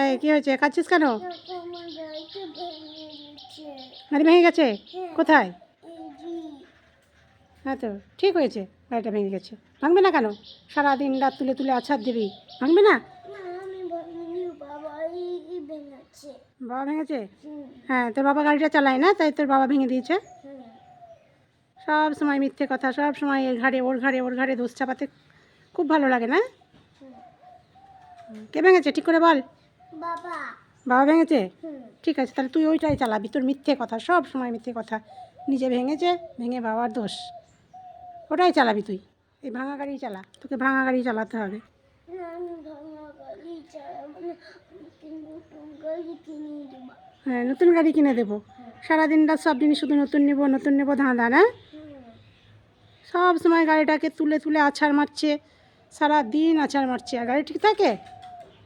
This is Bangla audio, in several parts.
এই কী হয়েছে? কাঁদছিস কেন? গাড়ি ভেঙে গেছে? কোথায়? হ্যাঁ তো ঠিক হয়েছে গাড়িটা ভেঙে গেছে। ভাঙবে না কেন? সারাদিন রাত তুলে তুলে আছাড় দিবি। ভাঙবে না? বাবা ভেঙেছে? হ্যাঁ তোর বাবা গাড়িটা চালায় না তাই তোর বাবা ভেঙে দিয়েছে? সব সময় মিথ্যে কথা সব সময় এর ঘাড়ে ওর ঘাড়ে ওর ঘাড়ে দোষ চাপাতে খুব ভালো লাগে না? কে ভেঙেছে? ঠিক করে বল। বাবা। বাবা ভেঙেছে? ঠিক আছে তাহলে তুই ওইটাই চালাবি তোর মিথ্যে কথা সব সময় মিথ্যে কথা। নিজে ভেঙেছে ভেঙে বাবার দোষ। ওটাই চালাবি তুই। এই ভাঙা গাড়ি চালা তোকে ভাঙা গাড়ি চালাতে হবে। আমাকে নতুন গাড়ি কিনে দেবা। হ্যাঁ নতুন গাড়ি কিনে দেবো। সারাদিন রাত সব দিন শুধু নতুন নেব নতুন নেব ধাঁধা না? সব সময় গাড়িটাকে তুলে তুলে আছাড় মারছে সারা দিন আছাড় মারছে আর গাড়ি ঠিক থাকে?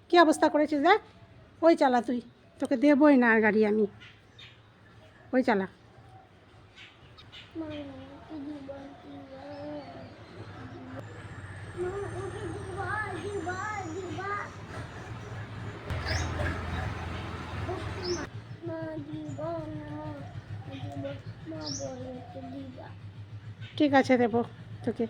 কী অবস্থা করেছিস দেখ? ওই চালা তুই, তোকে দেবই না আর গাড়ি আমি। ওই চালা। ঠিক আছে, দেবো তোকে।